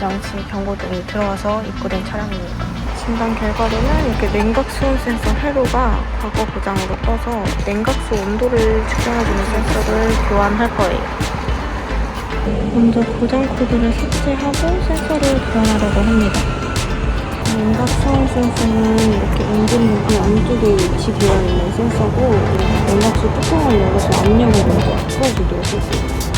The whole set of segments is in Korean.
장치 경고등이 들어와서 입고된 차량입니다. 진단 결과로는 이렇게 냉각 수온 센서 회로가 과거 고장으로 떠서 냉각수 온도를 측정해주는 센서를 교환할 거예요. 먼저 고장 코드를 삭제하고 센서를 교환하려고 합니다. 냉각 수온 센서는 이렇게 엔진 루비 안쪽에 위치되어 있는 센서고 냉각수 뚜껑을 열어서 압력을 먼저 풀어주도록 할게요.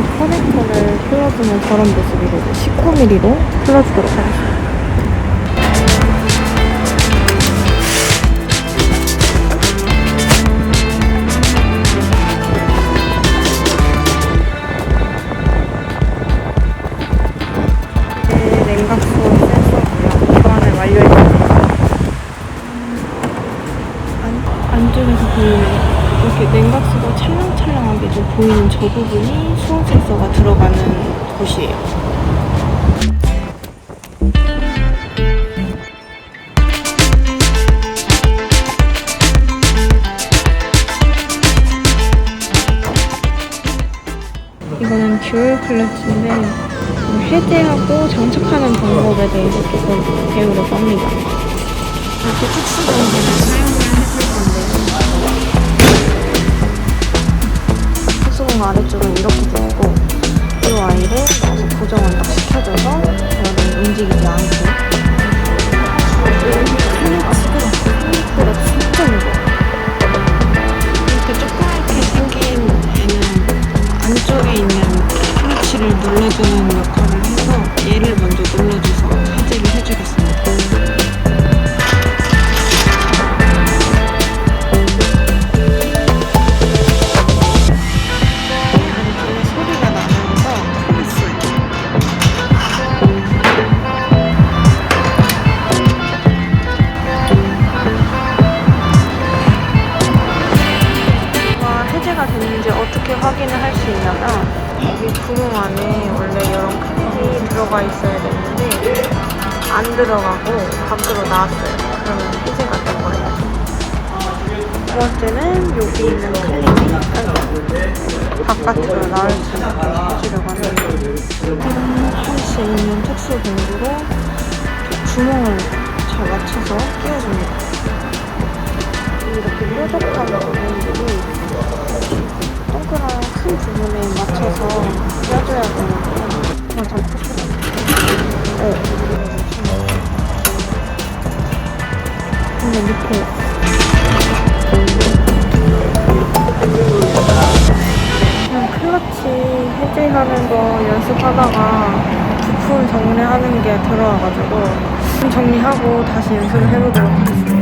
그 커넥터를 풀어주는 저런 모습이거든요. 19mm로 풀어주도록 하겠습니다. 보이는 저 부분이 수온 센서가 들어가는 곳이에요. 이거는 듀얼 클러치인데 해제하고 장착하는 방법에 대해서 조금 배우려고 합니다. 이렇게 특수 전기 특수공 아래쪽은 이렇게 돼 있고 이 와이를 넣어서 고정을 딱 시켜줘서 얘는 움직이지 않게. 클러치가 생각보다 진짜 무거워 이렇게 조그맣게 생긴 애는 안쪽에 있는 클러치를 눌러주는 역할을 해서 얘를 먼저 눌러줘서 해제를 해주겠습니다 들어가 있어야 되는데 안 들어가고 밖으로 나왔어요. 그러면 해제가 된 거예요. 두 번째는 여기 있는 아이고, 바깥으로 나올 수 해주려고 합니다. 할수 있는 특수 공구로 구멍을 잘 맞춰서 끼워줍니다. 이렇게 뾰족한 부분들이 동그란 큰 부분에 맞춰서 껴줘야 되는데 정리하고 다시 연습을 해보도록 하겠습니다.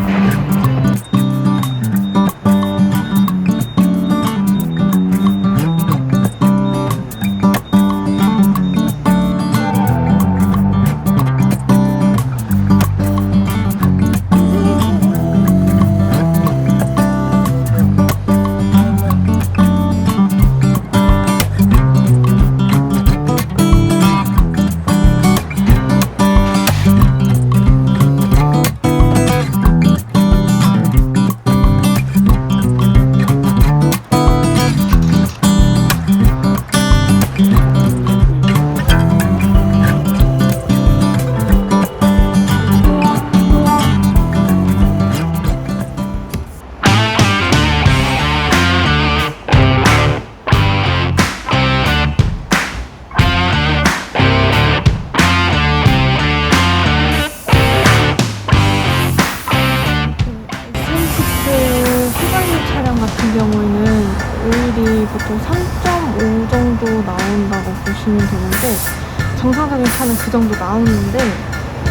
경우에는 오일이 보통 3.5 정도 나온다고 보시면 되는데 정상적인 차는 그 정도 나오는데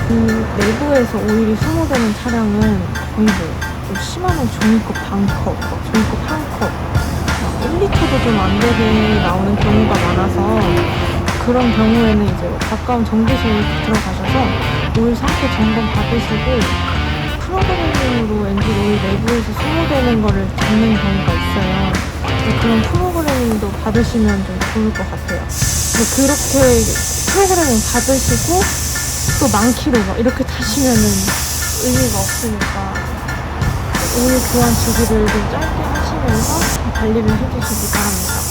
그 내부에서 오일이 소모되는 차량은 거의 뭐좀 심하면 종이컵 반컵, 뭐 종이컵 한 컵, 막 1리터도 좀 안 되게 나오는 경우가 많아서 그런 경우에는 이제 가까운 정비소에 들어가셔서 오일 상태 점검 받으시고 프로그래밍으로 엔진 오일 내부에서 소모되는 거를 잡는 경우가 있어요. 그런 프로그래밍도 받으시면 좀 좋을 것 같아요. 그렇게 프로그래밍 받으시고 또 만키로 막 이렇게 타시면은 의미가 없으니까 오일 교환 주기를 좀 짧게 하시면서 관리를 해주시기 바랍니다.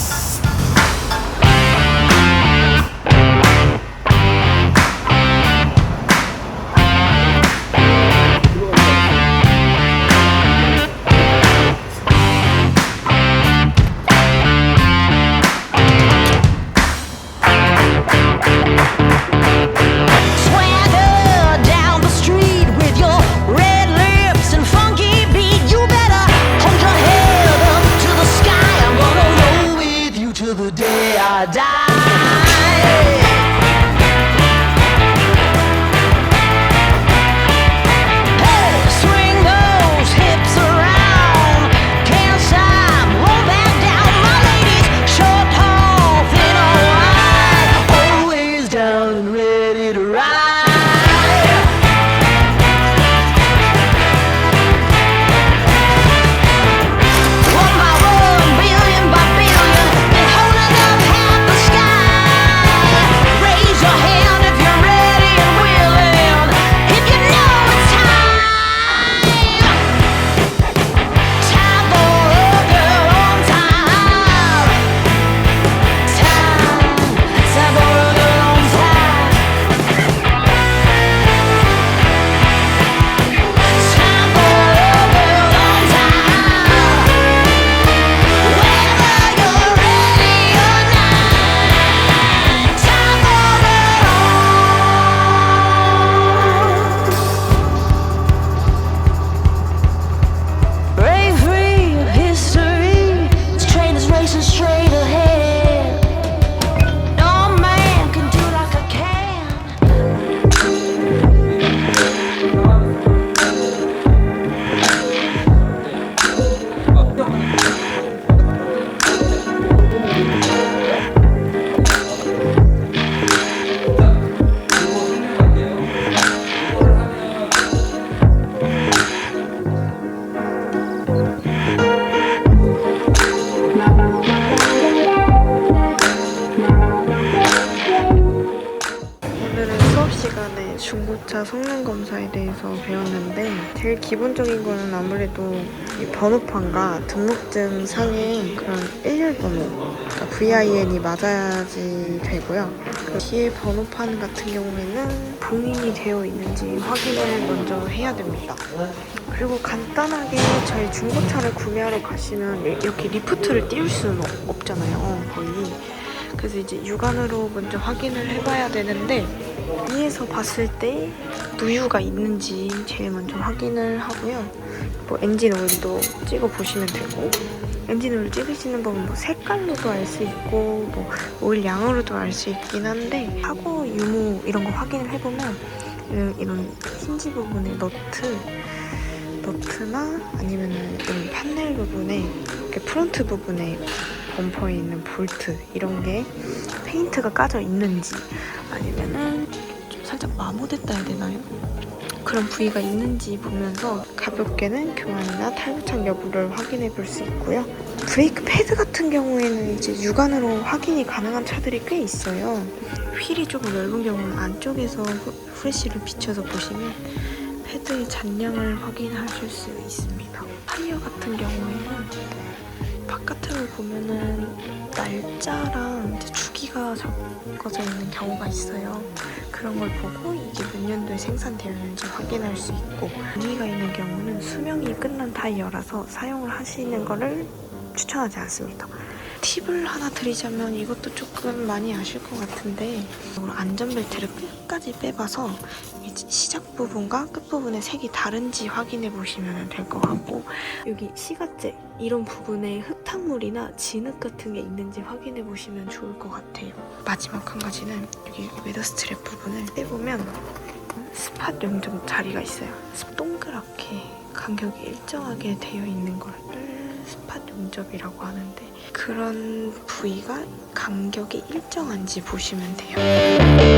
검사에 대해서 배웠는데 제일 기본적인 거는 아무래도 이 번호판과 등록증 상의 그런 일렬 번호 그러니까 VIN이 맞아야지 되고요. 그 뒤에 번호판 같은 경우에는 봉인이 되어 있는지 확인을 먼저 해야 됩니다. 그리고 간단하게 저희 중고차를 구매하러 가시면 이렇게 리프트를 띄울 수는 없- 없잖아요. 거의. 그래서 이제 육안으로 먼저 확인을 해봐야 되는데 위에서 봤을 때 누유가 있는지 제일 먼저 확인을 하고요. 뭐 엔진 오일도 찍어 보시면 되고 엔진 오일 찍으시는 법은 뭐 색깔로도 알 수 있고 뭐 오일 양으로도 알 수 있긴 한데 사고 유무 이런 거 확인을 해보면 이런, 이런 힌지 부분에 너트 너트나 아니면은 이 판넬 부분에 이렇게 프론트 부분에 범퍼에 있는 볼트 이런 게 페인트가 까져 있는지 아니면은 좀 살짝 마모됐다 해야 되나요? 그런 부위가 있는지 보면서 가볍게는 교환이나 탈부착 여부를 확인해 볼 수 있고요. 브레이크 패드 같은 경우에는 이제 육안으로 확인이 가능한 차들이 꽤 있어요. 휠이 조금 넓은 경우는 안쪽에서 후- 후레쉬를 비춰서 보시면 패드의 잔량을 확인하실 수 있습니다. 타이어 같은 경우에는 바깥으로 보면은 날짜랑 주기가 적어져 있는 경우가 있어요. 그런 걸 보고 이게 몇 년도에 생산되었는지 확인할 수 있고 무늬가 있는 경우는 수명이 끝난 타이어라서 사용을 하시는 거를 추천하지 않습니다. 팁을 하나 드리자면 이것도 조금 많이 아실 것 같은데 안전벨트를 끝까지 빼봐서 이 시작 부분과 끝 부분의 색이 다른지 확인해 보시면 될 것 같고 여기 시가재 이런 부분에 흙탕물이나 진흙 같은 게 있는지 확인해 보시면 좋을 것 같아요. 마지막 한 가지는 여기 웨더 스트랩 부분을 떼보면 스팟 용접 자리가 있어요. 동그랗게 간격이 일정하게 되어 있는 걸 스팟 용접이라고 하는데 그런 부위가 간격이 일정한지 보시면 돼요.